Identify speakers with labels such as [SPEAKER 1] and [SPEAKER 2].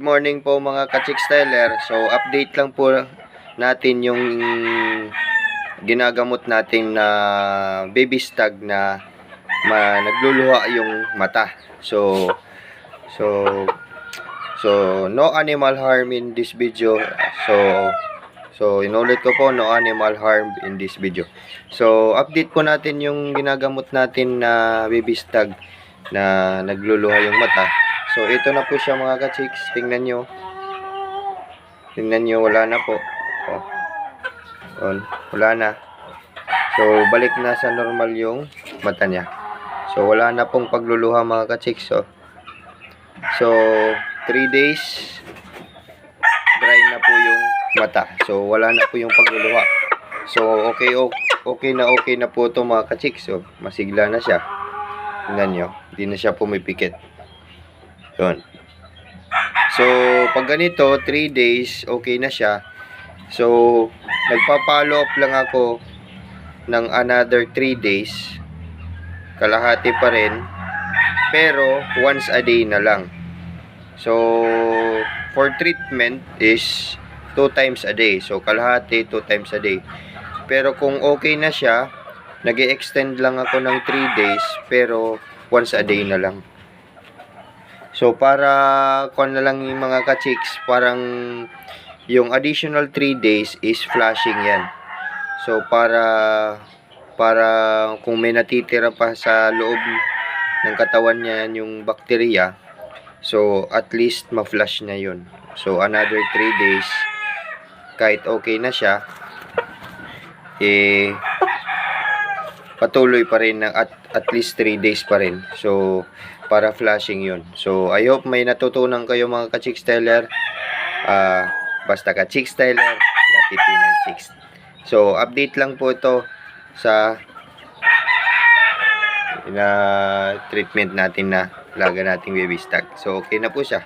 [SPEAKER 1] good morning po mga ka-chicks teller. So, update lang po natin yung ginagamot natin na baby stag na ma nagluluha yung mata. So, so, so, no animal harm in this video. So, so, inulit ko po, no animal harm in this video. So, update po natin yung ginagamot natin na baby stag na nagluluha yung mata. So, ito na po siya mga ka-chicks. Tingnan nyo. Tingnan nyo, wala na po. Oh. Yun, wala na. So, balik na sa normal yung mata niya. So, wala na pong pagluluha mga ka-chicks. Oh. So, 3 days, dry na po yung mata. So, wala na po yung pagluluha. So, okay, okay, na okay na po ito mga ka-chicks. So, masigla na siya. Tingnan nyo, hindi na siya pumipikit. Yun. So, pag ganito, 3 days, okay na siya. So, nagpa-follow up lang ako ng another 3 days. Kalahati pa rin. Pero, once a day na lang. So, for treatment is 2 times a day. So, kalahati 2 times a day. Pero kung okay na siya, nag extend lang ako ng 3 days, pero once a day na lang. So, para kung na lang yung mga ka-chicks, parang yung additional 3 days is flashing yan. So, para para kung may natitira pa sa loob ng katawan niya yung bakterya, so at least ma-flush na yun. So, another 3 days, kahit okay na siya, eh, patuloy pa rin ng at, at least 3 days pa rin. So, para flashing yun. So, I hope may natutunan kayo mga ka-chicks teller. Ah, basta ka-chicks teller, latiti ng chicks. So, update lang po ito sa na treatment natin na laga nating baby stag. So, okay na po siya.